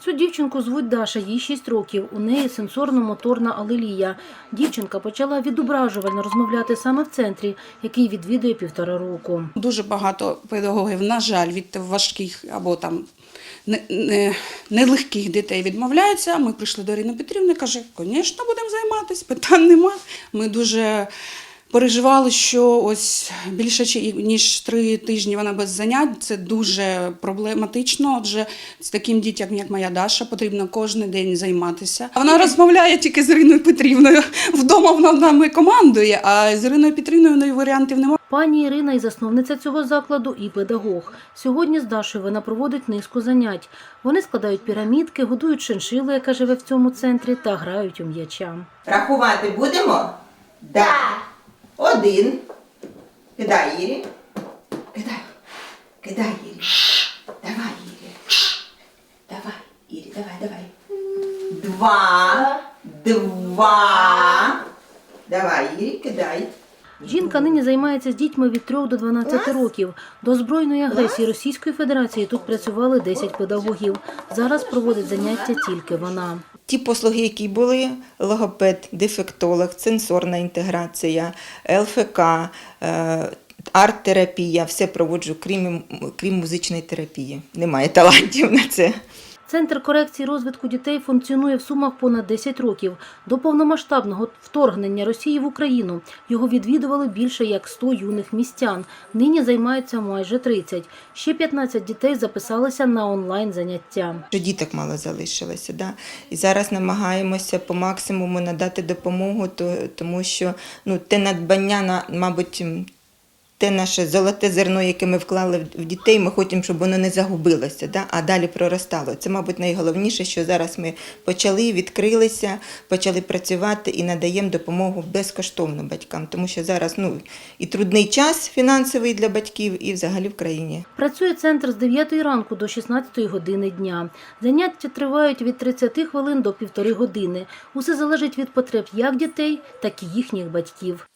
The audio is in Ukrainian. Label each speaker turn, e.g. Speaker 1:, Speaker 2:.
Speaker 1: Цю дівчинку звуть Даша, їй 6 років. У неї сенсорно-моторна алелія. Дівчинка почала відображувально розмовляти саме в центрі, який відвідує півтора року.
Speaker 2: Дуже багато педагогів, на жаль, від важких або там не- не- нелегких дітей відмовляються. Ми прийшли до Ірини Петрівни, каже, звісно, будемо займатися, питань нема. Ми дуже переживали, що ось більше ніж три тижні вона без занять. Це дуже проблематично. Отже, з таким дітям, як моя Даша, потрібно кожен день займатися. Вона розмовляє тільки з Іриною Петрівною. Вдома вона нами командує, а з Іриною Петрівною в варіантів немає.
Speaker 1: Пані Ірина і засновниця цього закладу, і педагог. Сьогодні з Дашою вона проводить низку занять. Вони складають пірамідки, годують шиншилу, яка живе в цьому центрі, та грають у м'яча.
Speaker 3: Рахувати будемо? Да. Один. Кидай, Ірі. Кидай. Кидай, Ірі. Давай, Ірі. Давай, Ірі, давай, давай. Два. Два. Давай, Ірі, кидай.
Speaker 1: Жінка нині займається з дітьми від 3 до 12 років. До збройної агресії Російської Федерації тут працювали 10 педагогів. Зараз проводить заняття тільки вона.
Speaker 4: Ті послуги, які були: логопед, дефектолог, сенсорна інтеграція, ЛФК, е, арт-терапія, все проводжу, крім, крім музичної терапії. Немає талантів на це.
Speaker 1: Центр корекції розвитку дітей функціонує в Сумах понад 10 років. До повномасштабного вторгнення Росії в Україну його відвідували більше як 100 юних містян. Нині займаються майже 30. Ще 15 дітей записалися на онлайн заняття.
Speaker 4: Діток мало залишилося. Да? І зараз намагаємося по максимуму надати допомогу, тому що ну, те надбання, на, мабуть, те наше золоте зерно, яке ми вклали в- дітей, ми хочемо, щоб воно не загубилося, да? а далі проростало. Це, мабуть, найголовніше, що зараз ми почали, відкрилися, почали працювати і надаємо допомогу безкоштовно батькам, тому що зараз ну, і трудний час фінансовий для батьків, і взагалі в країні.
Speaker 1: Працює центр з 9 ранку до 16 години дня. Заняття тривають від 30 хвилин до півтори години. Усе залежить від потреб як дітей, так і їхніх батьків.